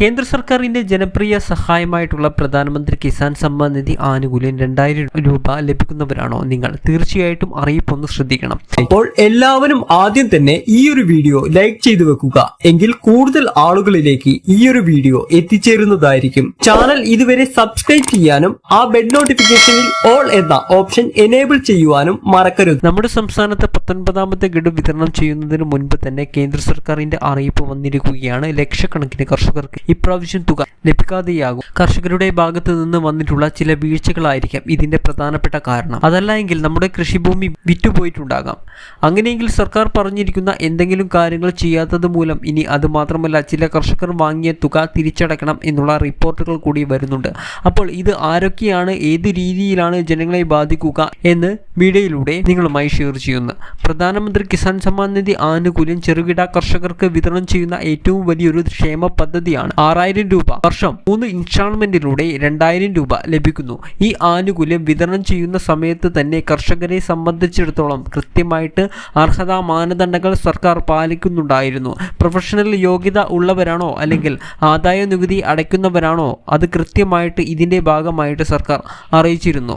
കേന്ദ്ര സർക്കാരിന്റെ ജനപ്രിയ സഹായമായിട്ടുള്ള പ്രധാനമന്ത്രി കിസാൻ സമ്മാൻ നിധി ആനുകൂല്യം രണ്ടായിരം രൂപ ലഭിക്കുന്നവരാണോ നിങ്ങൾ? തീർച്ചയായിട്ടും അറിയിപ്പൊന്ന് ശ്രദ്ധിക്കണം. അപ്പോൾ എല്ലാവരും ആദ്യം തന്നെ ഈ ഒരു വീഡിയോ ലൈക്ക് ചെയ്തു വെക്കുക. എങ്കിൽ കൂടുതൽ ആളുകളിലേക്ക് ഈ ഒരു വീഡിയോ എത്തിച്ചേരുന്നതായിരിക്കും. ചാനൽ ഇതുവരെ സബ്സ്ക്രൈബ് ചെയ്യാനും ആ ബെഡ് നോട്ടിഫിക്കേഷനിൽ ഓൾ എന്ന ഓപ്ഷൻ എനേബിൾ ചെയ്യുവാനും മറക്കരുത്. നമ്മുടെ സംസ്ഥാനത്ത് പത്തൊൻപതാമത്തെ ഗഡു വിതരണം ചെയ്യുന്നതിന് മുൻപ് തന്നെ കേന്ദ്ര സർക്കാരിന്റെ അറിയിപ്പ് വന്നിരിക്കുകയാണ് ലക്ഷക്കണക്കിന് കർഷകർക്ക്. ഇപ്രാവശ്യം തുക ലഭിക്കാതെയാകും. കർഷകരുടെ ഭാഗത്തു നിന്ന് വന്നിട്ടുള്ള ചില വീഴ്ചകളായിരിക്കാം ഇതിന്റെ പ്രധാനപ്പെട്ട കാരണം. അതല്ല എങ്കിൽ നമ്മുടെ കൃഷിഭൂമി വിറ്റുപോയിട്ടുണ്ടാകാം. അങ്ങനെയെങ്കിൽ സർക്കാർ പറഞ്ഞിരിക്കുന്ന എന്തെങ്കിലും കാര്യങ്ങൾ ചെയ്യാത്തത് മൂലം ഇനി അത് മാത്രമല്ല ചില കർഷകർ വാങ്ങിയ തുക തിരിച്ചടക്കണം എന്നുള്ള റിപ്പോർട്ടുകൾ കൂടി വരുന്നുണ്ട്. അപ്പോൾ ഇത് ആരൊക്കെയാണ് ഏത് രീതിയിലാണ് ജനങ്ങളെ ബാധിക്കുക എന്ന് വീഡിയോയിലൂടെ നിങ്ങളുമായി ഷെയർ ചെയ്യുന്നു. പ്രധാനമന്ത്രി കിസാൻ സമ്മാൻ നിധി ആനുകൂല്യം ചെറുകിട കർഷകർക്ക് വിതരണം ചെയ്യുന്ന ഏറ്റവും വലിയൊരു ക്ഷേമ പദ്ധതിയാണ് ആറായിരം രൂപ. വർഷം മൂന്ന് ഇൻസ്റ്റാൾമെന്റിലൂടെ രണ്ടായിരം രൂപ ലഭിക്കുന്നു. ഈ ആനുകൂല്യം വിതരണം ചെയ്യുന്ന സമയത്ത് തന്നെ കർഷകരെ സംബന്ധിച്ചിടത്തോളം കൃത്യമായിട്ട് അർഹതാ മാനദണ്ഡങ്ങൾ സർക്കാർ പാലിക്കുന്നുണ്ടായിരുന്നു. പ്രൊഫഷണൽ യോഗ്യത ഉള്ളവരാണോ അല്ലെങ്കിൽ ആദായ നികുതി അടയ്ക്കുന്നവരാണോ? അത് കൃത്യമായിട്ട് ഇതിന്റെ ഭാഗമായിട്ട് സർക്കാർ അറിയിച്ചിരുന്നു.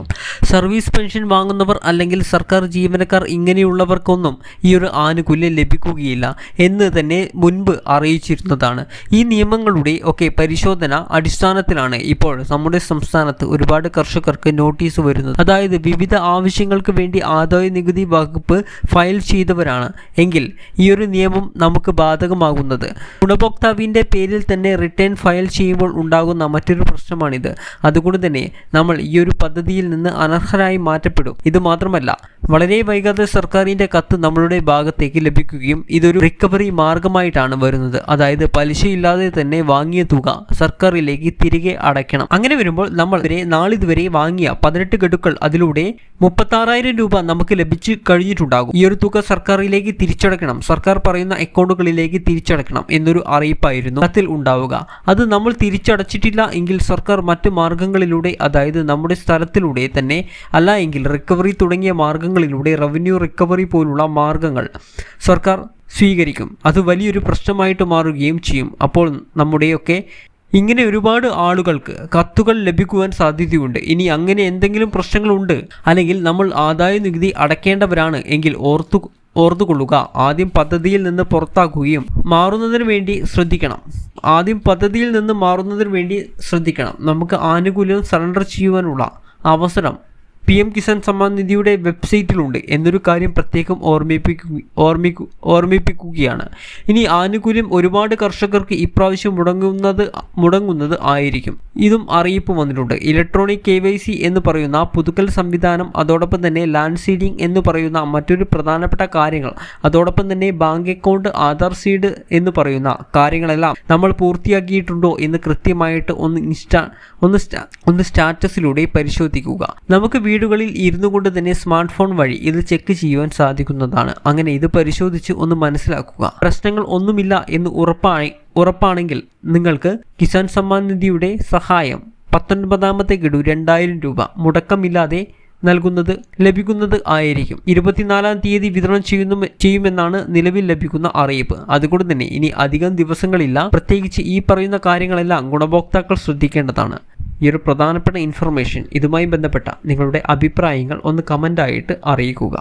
സർവീസ് പെൻഷൻ വാങ്ങുന്നവർ അല്ലെങ്കിൽ സർക്കാർ ജീവനക്കാർ ഇങ്ങനെയുള്ളവർക്കൊന്നും ഈ ഒരു ആനുകൂല്യം ലഭിക്കുകയില്ല എന്ന് തന്നെ മുൻപ് അറിയിച്ചിരുന്നതാണ്. ഈ നിയമങ്ങളുടെ ഒക്കെ പരിശോധന അടിസ്ഥാനത്തിലാണ്. ഇപ്പോൾ നമ്മുടെ സംസ്ഥാനത്ത് ഒരുപാട് കർഷകർക്ക് നോട്ടീസ് വരുന്നത്. അതായത് വിവിധ ആവശ്യങ്ങൾക്ക് വേണ്ടി ആദായ നികുതി വകുപ്പ് ഫയൽ ചെയ്തവരാണ്. എങ്കിൽ ഈ ഒരു നിയമം നമുക്ക് ബാധകമാകുന്നത്. ഗുണഭോക്താവിന്റെ പേരിൽ തന്നെ റിട്ടേൺ ഫയൽ ചെയ്യുമ്പോൾ ഉണ്ടാകുന്ന മറ്റൊരു പ്രശ്നമാണിത്. അതുകൊണ്ട് തന്നെ നമ്മൾ ഈ ഒരു പദ്ധതിയിൽ നിന്ന് അനർഹരായി മാറ്റപ്പെടും. ഇത് മാത്രമല്ല വളരെ വൈകാതെ സർക്കാരിന്റെ കത്ത് നമ്മളുടെ ഭാഗത്തേക്ക് ലഭിക്കുകയും ഇതൊരു റിക്കവറി മാർഗമായിട്ടാണ് വരുന്നത്. അതായത് പലിശയില്ലാതെ തന്നെ വാങ്ങിയ തുക സർക്കാരിലേക്ക് തിരികെ അടയ്ക്കണം. അങ്ങനെ വരുമ്പോൾ നമ്മൾ വരെ നാളിതുവരെ വാങ്ങിയ പതിനെട്ട് ഗഡുക്കൾ അതിലൂടെ മുപ്പത്താറായിരം രൂപ നമുക്ക് ലഭിച്ചു കഴിഞ്ഞിട്ടുണ്ടാകും. ഈ ഒരു തുക സർക്കാരിലേക്ക് തിരിച്ചടക്കണം സർക്കാർ പറയുന്ന അക്കൗണ്ടുകളിലേക്ക് തിരിച്ചടക്കണം എന്നൊരു അറിയിപ്പായിരുന്നു കത്തിൽ ഉണ്ടാവുക. അത് നമ്മൾ തിരിച്ചടച്ചിട്ടില്ല എങ്കിൽ സർക്കാർ മറ്റ് മാർഗങ്ങളിലൂടെ അതായത് നമ്മുടെ സ്ഥലത്തിലൂടെ തന്നെ അല്ല എങ്കിൽ റിക്കവറി തുടങ്ങിയ മാർഗങ്ങളിലൂടെ റവന്യൂ റിക്കവറി പോലുള്ള മാർഗങ്ങൾ സർക്കാർ സ്വീകരിക്കും. അത് വലിയൊരു പ്രശ്നമായിട്ട് മാറുകയും ചെയ്യും. അപ്പോൾ നമ്മുടെയൊക്കെ ഇങ്ങനെ ഒരുപാട് ആളുകൾക്ക് കത്തുകൾ ലഭിക്കുവാൻ സാധ്യതയുണ്ട്. ഇനി അങ്ങനെ എന്തെങ്കിലും പ്രശ്നങ്ങളുണ്ട്? അല്ലെങ്കിൽ നമ്മൾ ആദായ നികുതി അടയ്ക്കേണ്ടവരാണ് എങ്കിൽ ഓർത്തു ഓർത്തുകൊള്ളുക. ആദ്യം പദ്ധതിയിൽ നിന്ന് പുറത്താക്കുകയും മാറുന്നതിന് വേണ്ടി ശ്രദ്ധിക്കണം. ആദ്യം പദ്ധതിയിൽ നിന്ന് മാറുന്നതിന് വേണ്ടി ശ്രദ്ധിക്കണം. നമുക്ക് ആനുകൂല്യം സറണ്ടർ ചെയ്യുവാനുള്ള അവസരം പി എം കിസാൻ സമ്മാൻ നിധിയുടെ വെബ്സൈറ്റിലുണ്ട് എന്നൊരു കാര്യം പ്രത്യേകം ഓർമ്മിപ്പിക്കു ഓർമ്മിക്കു ഓർമ്മിപ്പിക്കുകയാണ്. ഇനി ആനുകൂല്യം ഒരുപാട് കർഷകർക്ക് ഇപ്രാവശ്യം മുടങ്ങുന്നത് മുടങ്ങുന്നത് ആയിരിക്കും. ഇതും അറിയിപ്പ് വന്നിട്ടുണ്ട്. ഇലക്ട്രോണിക് കെ വൈ സി എന്ന് പറയുന്ന പുതുക്കൽ സംവിധാനം അതോടൊപ്പം തന്നെ ലാൻഡ് സീഡിംഗ് എന്ന് പറയുന്ന മറ്റൊരു പ്രധാനപ്പെട്ട കാര്യങ്ങൾ അതോടൊപ്പം തന്നെ ബാങ്ക് അക്കൗണ്ട് ആധാർ സീഡ് എന്ന് പറയുന്ന കാര്യങ്ങളെല്ലാം നമ്മൾ പൂർത്തിയാക്കിയിട്ടുണ്ടോ എന്ന് കൃത്യമായിട്ട് ഒന്ന് ഇൻസ്റ്റാ ഒന്ന് ഒന്ന് സ്റ്റാറ്റസിലൂടെ പരിശോധിക്കുക. നമുക്ക് വീടുകളിൽ ഇരുന്നു കൊണ്ട് തന്നെ സ്മാർട്ട് ഫോൺ വഴി ഇത് ചെക്ക് ചെയ്യുവാൻ സാധിക്കുന്നതാണ്. അങ്ങനെ ഇത് പരിശോധിച്ച് ഒന്ന് മനസ്സിലാക്കുക. പ്രശ്നങ്ങൾ ഒന്നുമില്ല എന്ന് ഉറപ്പായി ഉറപ്പാണെങ്കിൽ നിങ്ങൾക്ക് കിസാൻ സമ്മാൻ നിധിയുടെ സഹായം പത്തൊൻപതാമത്തെ ഗഡു രണ്ടായിരം രൂപ മുടക്കമില്ലാതെ നൽകുന്നത് ലഭിക്കുന്നത് ആയിരിക്കും. ഇരുപത്തിനാലാം തീയതി വിതരണം ചെയ്യുന്നു ചെയ്യുമെന്നാണ് നിലവിൽ ലഭിക്കുന്ന അറിയിപ്പ്. അതുകൊണ്ട് തന്നെ ഇനി അധികം ദിവസങ്ങളില്ല. പ്രത്യേകിച്ച് ഈ പറയുന്ന കാര്യങ്ങളെല്ലാം ഗുണഭോക്താക്കൾ ശ്രദ്ധിക്കേണ്ടതാണ്. ഈ ഒരു പ്രധാനപ്പെട്ട ഇൻഫർമേഷൻ ഇതുമായി ബന്ധപ്പെട്ട നിങ്ങളുടെ അഭിപ്രായങ്ങൾ ഒന്ന് കമന്റായിട്ട് അറിയിക്കുക.